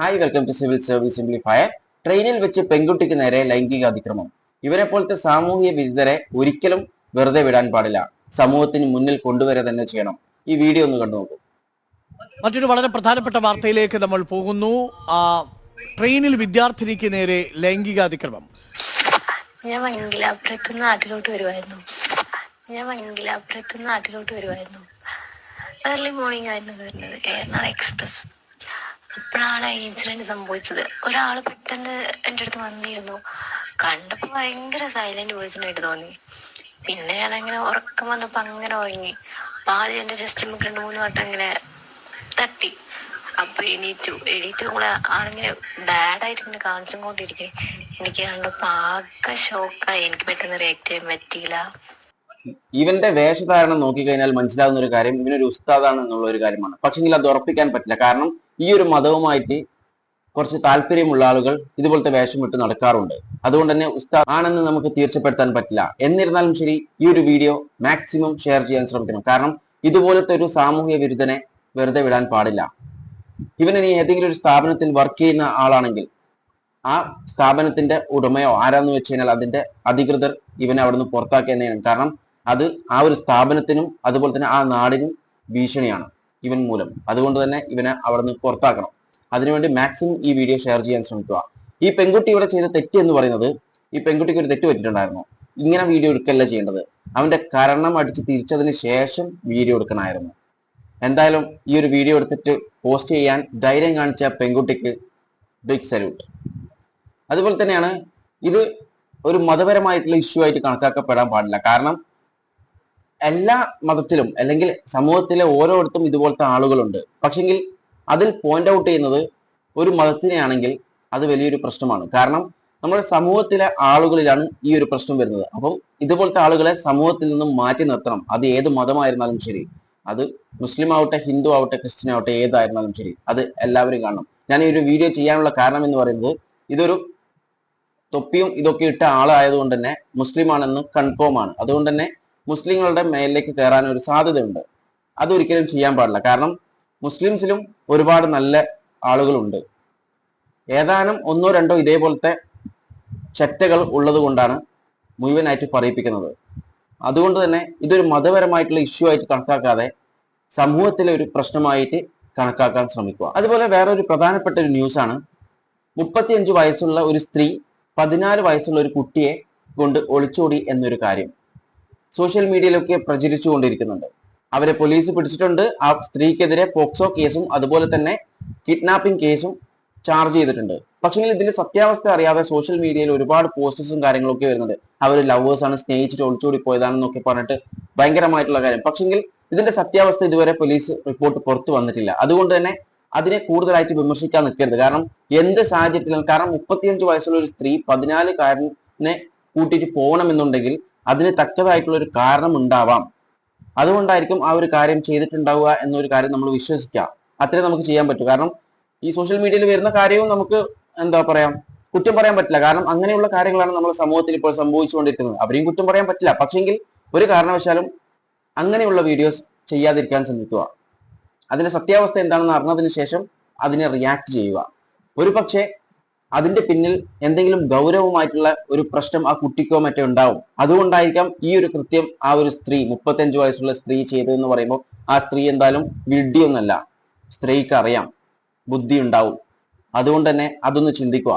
Hi welcome to civil service simplifier ട്രെയിനിൽ വെച്ച് പെൺകുട്ടിക്ക് നേരെ ലൈംഗിക അതിക്രമം. ഇവരെ പോലത്തെ സാമൂഹിക വിരുദ്ധരെ ഒരിക്കലും വെറുതെ വിടാൻ പാടില്ല. സമൂഹത്തിന് മുന്നിൽ കൊണ്ടുവരെ തന്നെ ചെയ്യണം. ഈ വീഡിയോ ഒന്ന് കണ്ടു നോക്കൂ. മറ്റൊരു വളരെ പ്രധാനപ്പെട്ട വാർത്തയിലേക്ക് നമ്മൾ പോകുന്നു. ട്രെയിനിൽ വിദ്യാർത്ഥിനിക്ക് നേരെ ലൈംഗിക അതിക്രമം. ഞാൻ മംഗലാപുരത്ത് നാട്ടിലോട്ട് വരുമായിരുന്നു ഞാൻ മംഗലാപുരത്ത് നാട്ടിലോട്ട് വരുമായിരുന്നു ഏർലി മോർണിംഗ് ആയിരുന്നു വരുന്നത്. എറണാകുളം എക്സ്പ്രസ് അപ്പോഴാണ് ഈ ഇൻസിഡന്റ് സംഭവിച്ചത്. ഒരാൾ പെട്ടെന്ന് എന്റെ അടുത്ത് വന്നിരുന്നു. കണ്ടപ്പോ ഭയങ്കര സൈലന്റ് പേഴ്സണായിട്ട് തോന്നി. പിന്നെ ഞാൻ അങ്ങനെ ഉറക്കം വന്നപ്പോ അങ്ങനെ ഉറങ്ങി. ആൾ എന്റെ ജസ്റ്റ് രണ്ട് മൂന്ന് വട്ടം ഇങ്ങനെ തട്ടി. അപ്പൊ എണീറ്റു. എണീറ്റു നമ്മളെ ആളിങ്ങനെ ബാഡ് ആയിട്ട് ഇങ്ങനെ കാണിച്ചും കൊണ്ടിരിക്കെ എനിക്ക് കണ്ടപ്പോ ആകെ ഷോക്കായി എനിക്ക് പെട്ടെന്ന് റിയാക്ട് ചെയ്യാൻ പറ്റിയില്ല. ഇവന്റെ വേഷധാരണം നോക്കിക്കഴിഞ്ഞാൽ മനസ്സിലാവുന്ന ഒരു കാര്യം ഇവനൊരു ഉസ്താദാണ് എന്നുള്ള ഒരു കാര്യമാണ്. പക്ഷെങ്കിൽ അത് ഉറപ്പിക്കാൻ പറ്റില്ല. കാരണം ഈ ഒരു മതവുമായിട്ട് കുറച്ച് താല്പര്യമുള്ള ആളുകൾ ഇതുപോലത്തെ വേഷം വിട്ട് നടക്കാറുണ്ട്. അതുകൊണ്ട് തന്നെ ഉസ്താദ് ആണെന്ന് നമുക്ക് തീർച്ചപ്പെടുത്താൻ പറ്റില്ല. എന്നിരുന്നാലും ശരി ഈ ഒരു വീഡിയോ മാക്സിമം ഷെയർ ചെയ്യാൻ ശ്രമിക്കണം. കാരണം ഇതുപോലത്തെ ഒരു സാമൂഹ്യ വിരുദ്ധനെ വെറുതെ വിടാൻ പാടില്ല. ഇവൻ ഇനി ഏതെങ്കിലും ഒരു സ്ഥാപനത്തിൽ വർക്ക് ചെയ്യുന്ന ആളാണെങ്കിൽ ആ സ്ഥാപനത്തിന്റെ ഉടമയോ ആരാന്ന് വെച്ച് കഴിഞ്ഞാൽ അതിന്റെ അധികൃതർ ഇവനെ അവിടുന്ന് പുറത്താക്കുന്നതാണ് കാരണം അത് ആ ഒരു സ്ഥാപനത്തിനും അതുപോലെ തന്നെ ആ നാടിനും ഭീഷണിയാണ്. ഇവൻ മൂലം. അതുകൊണ്ട് തന്നെ ഇവനെ അവിടെ നിന്ന് പുറത്താക്കണം. അതിനുവേണ്ടി മാക്സിമം ഈ വീഡിയോ ഷെയർ ചെയ്യാൻ ശ്രമിക്കുക. ഈ പെൺകുട്ടി ഇവിടെ ചെയ്ത തെറ്റ് എന്ന് പറയുന്നത് ഈ പെൺകുട്ടിക്ക് ഒരു തെറ്റ് പറ്റിയിട്ടുണ്ടായിരുന്നു. ഇങ്ങനെ വീഡിയോ എടുക്കല്ല ചെയ്യേണ്ടത്. അവന്റെ കരണം അടിച്ച് തിരിച്ചതിന് ശേഷം വീഡിയോ എടുക്കണമായിരുന്നു. എന്തായാലും ഈ ഒരു വീഡിയോ എടുത്തിട്ട് പോസ്റ്റ് ചെയ്യാൻ ധൈര്യം കാണിച്ച പെൺകുട്ടിക്ക് ബിഗ് സല്യൂട്ട് അതുപോലെ തന്നെയാണ് ഇത് ഒരു മതപരമായിട്ടുള്ള ഇഷ്യൂ ആയിട്ട് കണക്കാക്കപ്പെടാൻ പാടില്ല. കാരണം എല്ലാ മതത്തിലും അല്ലെങ്കിൽ സമൂഹത്തിലെ ഓരോരുത്തും ഇതുപോലത്തെ ആളുകളുണ്ട്. പക്ഷെങ്കിൽ അതിൽ പോയിന്റ് ഔട്ട് ചെയ്യുന്നത് ഒരു മതത്തിനെയാണെങ്കിൽ അത് വലിയൊരു പ്രശ്നമാണ്. കാരണം നമ്മുടെ സമൂഹത്തിലെ ആളുകളിലാണ് ഈ ഒരു പ്രശ്നം വരുന്നത്. അപ്പം ഇതുപോലത്തെ ആളുകളെ സമൂഹത്തിൽ നിന്നും മാറ്റി നിർത്തണം. അത് ഏത് മതമായിരുന്നാലും ശരി. അത് മുസ്ലിം ആവട്ടെ ഹിന്ദു ആവട്ടെ ക്രിസ്ത്യൻ ആവട്ടെ ഏതായിരുന്നാലും ശരി. അത് എല്ലാവരും കാണണം. ഞാൻ ഈ ഒരു വീഡിയോ ചെയ്യാനുള്ള കാരണം എന്ന് പറയുന്നത് ഇതൊരു തൊപ്പിയും ഇതൊക്കെ ഇട്ട ആളായതുകൊണ്ട് തന്നെ മുസ്ലിം ആണെന്ന് കൺഫേം ആണ്. അതുകൊണ്ട് തന്നെ മുസ്ലിങ്ങളുടെ മേലിലേക്ക് കയറാൻ ഒരു സാധ്യതയുണ്ട്. അതൊരിക്കലും ചെയ്യാൻ പാടില്ല. കാരണം മുസ്ലിംസിലും ഒരുപാട് നല്ല ആളുകളുണ്ട്. ഏതാനും ഒന്നോ രണ്ടോ ഇതേപോലത്തെ ചെറ്റകൾ ഉള്ളത് കൊണ്ടാണ് മുഴുവനായിട്ട് പറയിപ്പിക്കുന്നത്. അതുകൊണ്ട് തന്നെ ഇതൊരു മതപരമായിട്ടുള്ള ഇഷ്യൂ ആയിട്ട് കണക്കാക്കാതെ സമൂഹത്തിലെ ഒരു പ്രശ്നമായിട്ട് കണക്കാക്കാൻ ശ്രമിക്കുക. അതുപോലെ വേറെ ഒരു പ്രധാനപ്പെട്ട ഒരു ന്യൂസ് ആണ്. മുപ്പത്തിയഞ്ച് വയസ്സുള്ള ഒരു സ്ത്രീ പതിനാല് വയസ്സുള്ള ഒരു കുട്ടിയെ കൊണ്ട് ഒളിച്ചോടി എന്നൊരു കാര്യം. സോഷ്യൽ മീഡിയയിലൊക്കെ പ്രചരിച്ചുകൊണ്ടിരിക്കുന്നുണ്ട്. അവരെ പോലീസ് പിടിച്ചിട്ടുണ്ട്. ആ സ്ത്രീക്കെതിരെ പോക്സോ കേസും അതുപോലെ തന്നെ കിഡ്നാപ്പിംഗ് കേസും ചാർജ് ചെയ്തിട്ടുണ്ട്. പക്ഷേ ഇതിന്റെ സത്യാവസ്ഥ അറിയാതെ സോഷ്യൽ മീഡിയയിൽ ഒരുപാട് പോസ്റ്റേഴ്സും കാര്യങ്ങളൊക്കെ വരുന്നുണ്ട്. അവർ ലവേഴ്സ് ആണ് സ്നേഹിച്ചിട്ട് ഒളിച്ചോടി പോയതാണെന്നൊക്കെ പറഞ്ഞിട്ട് ഭയങ്കരമായിട്ടുള്ള കാര്യം. പക്ഷെങ്കിൽ ഇതിന്റെ സത്യാവസ്ഥ ഇതുവരെ പോലീസ് റിപ്പോർട്ട് പുറത്തു വന്നിട്ടില്ല. അതുകൊണ്ട് തന്നെ അതിനെ കൂടുതലായിട്ട് വിമർശിക്കാൻ നിൽക്കരുത്. കാരണം എന്ത് സാഹചര്യത്തിലും കാരണം മുപ്പത്തിയഞ്ച് വയസ്സുള്ള ഒരു സ്ത്രീ പതിനാലുകാരനെ കൂട്ടിയിട്ട് പോകണമെന്നുണ്ടെങ്കിൽ അതിന് തക്കതായിട്ടുള്ള ഒരു കാരണം ഉണ്ടാവാം അതുകൊണ്ടായിരിക്കും ആ ഒരു കാര്യം ചെയ്തിട്ടുണ്ടാവുക എന്നൊരു കാര്യം നമ്മൾ വിശ്വസിക്കുക അത്രേ നമുക്ക് ചെയ്യാൻ പറ്റൂ. കാരണം ഈ സോഷ്യൽ മീഡിയയിൽ വരുന്ന കാര്യവും നമുക്ക് എന്താ പറയാ കുറ്റം പറയാൻ പറ്റില്ല. കാരണം അങ്ങനെയുള്ള കാര്യങ്ങളാണ് നമ്മുടെ സമൂഹത്തിൽ ഇപ്പോൾ സംഭവിച്ചുകൊണ്ടിരിക്കുന്നത്. അവരെയും കുറ്റം പറയാൻ പറ്റില്ല. പക്ഷെങ്കിൽ ഒരു കാരണവശാലും അങ്ങനെയുള്ള വീഡിയോസ് ചെയ്യാതിരിക്കാൻ ശ്രമിക്കുക. അതിന്റെ സത്യാവസ്ഥ എന്താണെന്ന് അറിഞ്ഞതിന് ശേഷം അതിനെ റിയാക്ട് ചെയ്യുക. ഒരു പക്ഷേ അതിന്റെ പിന്നിൽ എന്തെങ്കിലും ഗൗരവമായിട്ടുള്ള ഒരു പ്രശ്നം ആ കുട്ടിക്കോ മറ്റോ ഉണ്ടാവും. അതുകൊണ്ടായിരിക്കാം ഈ ഒരു കൃത്യം ആ ഒരു സ്ത്രീ മുപ്പത്തഞ്ച് വയസ്സുള്ള സ്ത്രീ ചെയ്തതെന്ന് പറയുമ്പോൾ ആ സ്ത്രീ എന്തായാലും വിഡ്ഢിയൊന്നല്ല സ്ത്രീക്ക് അറിയാം ബുദ്ധി ഉണ്ടാവും. അതുകൊണ്ട് തന്നെ അതൊന്ന് ചിന്തിക്കുക.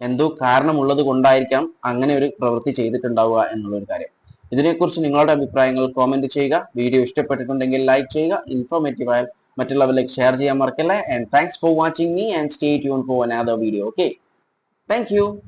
എന്തോ കാരണമുള്ളത് കൊണ്ടായിരിക്കാം അങ്ങനെ ഒരു പ്രവൃത്തി ചെയ്തിട്ടുണ്ടാവുക എന്നുള്ളൊരു കാര്യം. ഇതിനെക്കുറിച്ച് നിങ്ങളുടെ അഭിപ്രായങ്ങൾ കോമെന്റ് ചെയ്യുക. വീഡിയോ ഇഷ്ടപ്പെട്ടിട്ടുണ്ടെങ്കിൽ ലൈക്ക് ചെയ്യുക. ഇൻഫോർമേറ്റീവ് ആയാൽ മറ്റുള്ളവരിലേക്ക് ഷെയർ ചെയ്യാൻ മറക്കല്ലേ. And thanks for watching me and stay tune for another video okay Thank you.